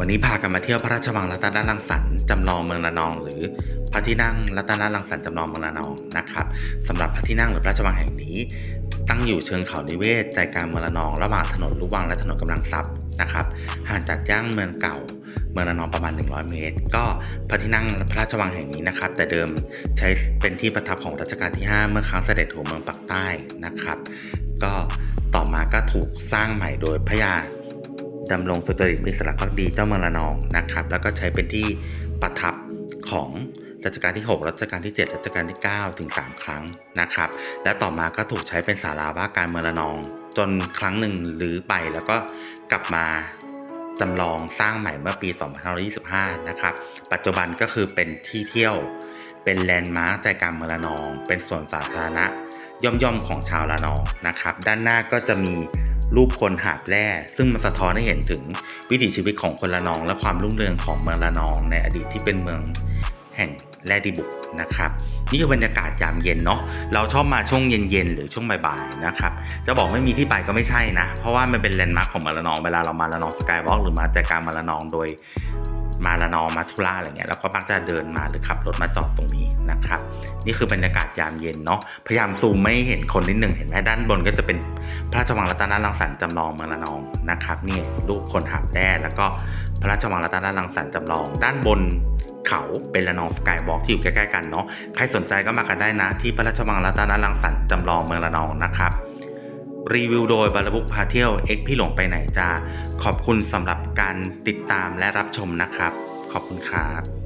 วันนี้พากันมาเที่ยวพระราชวังรัตนรังสรรค์จำลองเมืองระนอง หรือพระที่นั่งรัตนรังสรรค์จำลองเมืองระนองนะครับสำหรับพระที่นั่งหรือพระราชวังแห่งนี้ ตั้งอยู่เชิงเขานิเวศใจกลางเมืองระนอง ระหว่างถนนลูกวังและถนนกำลังทรัพย์นะครับห่างจากย่างเมืองเก่าเมืองระนองประมาณ 100 เมตร ก็พระที่นั่งพระราชวังแห่งนี้นะครับ แต่เดิมใช้เป็นที่ประทับของรัชกาลที่ 5 เมื่อครั้งเสด็จหัวเมืองปักใต้นะครับ ก็ต่อมาก็ถูกสร้างใหม่โดยพระยา ดำรงสุจริตมิตรสลักพักดีเจ้าเมืองรนองนะครับ แล้วก็ใช้เป็นที่ประทับของรัชกาลที่ 6 รัชกาลที่ 7 รัชกาลที่ 9 ถึง 3 ครั้งนะครับ และต่อมาก็ถูกใช้เป็นศาลาว่าการเมืองระนอง จนครั้งหนึ่งหรือไปแล้วก็กลับมาจำลองสร้างใหม่เมื่อปี 2525 นะครับ ปัจจุบันก็คือเป็นที่เที่ยว เป็นแลนด์มาร์คใจกลางเมืองระนอง เป็นส่วนสาธารณะย่อมๆของชาวระนองนะครับ ด้านหน้าก็จะมี รูปคนหาบแร่ ซึ่งมันสะท้อนให้เห็นถึงวิถีชีวิตของคนละนอง และความรุ่งเรืองของเมืองละนอง ในอดีตที่เป็นเมืองแห่งแร่ดิบุกนะครับนี่คือบรรยากาศยามเย็นเนาะเราชอบมาช่วงเย็นๆหรือช่วงบ่ายๆนะครับจะบอกไม่มีที่ไปก็ไม่ใช่นะ เพราะว่ามันเป็นแลนด์มาร์คของเมืองระนองเวลาเรามาละนองสกายวอล์กหรือมาใจกลางเมืองระนองโดย มาละนองมาทุระอะไรเงี้ยแล้วก็มักจะเดินมาหรือขับรถมาจอดตรงนี้นะครับ นี่คือบรรยากาศยามเย็นเนาะพยายามซูมไม่เห็นคนนิดหนึ่งเห็นไหมด้านบนก็จะเป็นพระราชวังรัตนรังสรรค์จำลองเมืองระนองนะครับนี่รูปคนหาบแร่แล้วก็พระราชวังรัตนรังสรรค์จำลอง ด้านบนเขาเป็นระนองสกายวอล์กที่อยู่ใกล้ๆกันเนาะใครสนใจก็มากันได้นะ ที่พระราชวังรัตนรังสรรค์จำลองเมืองระนองนะครับ รีวิวโดยบารบุกพาเที่ยวเอ็กพี่หลงไปไหนจ้าขอบคุณสำหรับการติดตามและรับชมนะครับ ขอบคุณครับ